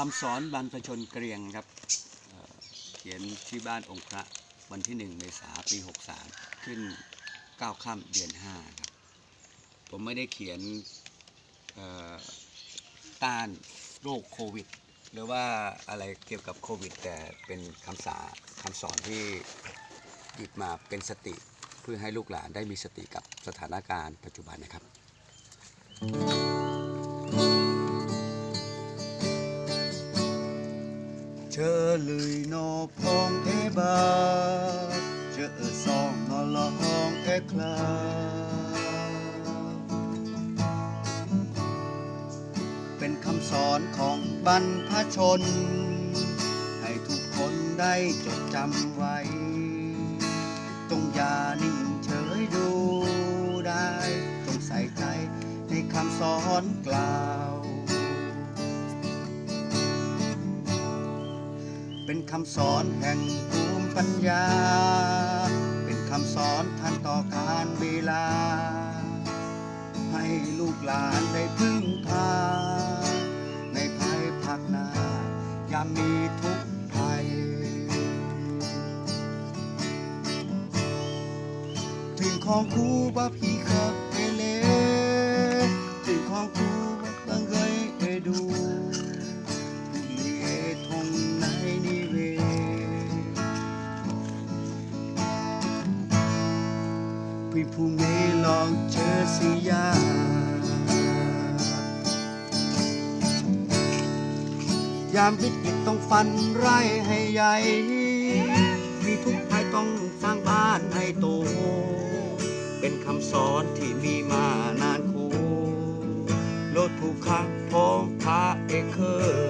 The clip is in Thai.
คำสอนบรรพชนเกรียงครับเเขียนที่บ้านองค์พระวันที่หนึ่งเมษาปี 63 ขึ้น9ค่ำเดือน5ครับผมไม่ได้เขียนต้านโรคโควิด หรือว่าอะไรเกี่ยวกับโควิด แต่เป็นคำสาคำสอนที่หยิบมาเป็นสติเพื่อให้ลูกหลานได้มีสติกับสถานการณ์ปัจจุบันนะครับ เชอเลยนอพองเอบาเจอซองนอลองเอคลาเป็นคำสอนของบรรพชน ให้ทุกคนได้จดจำไว้ จงอย่านิ่งเฉยดูได้ จงใส่ใจในคำสอนกล่าว เป็นคำสอนแห่งภูมิปัญญา เป็นคำสอนทันต่อการเวลา ให้ลูกหลานได้พึ่งพา ในภายภาคหน้ายามมีทุกข์ภัย ถึงของครูบาพีขับ พี่ผู้เมลองเจอสิยายามวิกฤตต้องฟันไร่ให้ใหญ่ มีทุกภัยต้องสร้างบ้านให้โต เป็นคำสอนที่มีมานานโคโลดผู้ค้าพองพาเอกเคย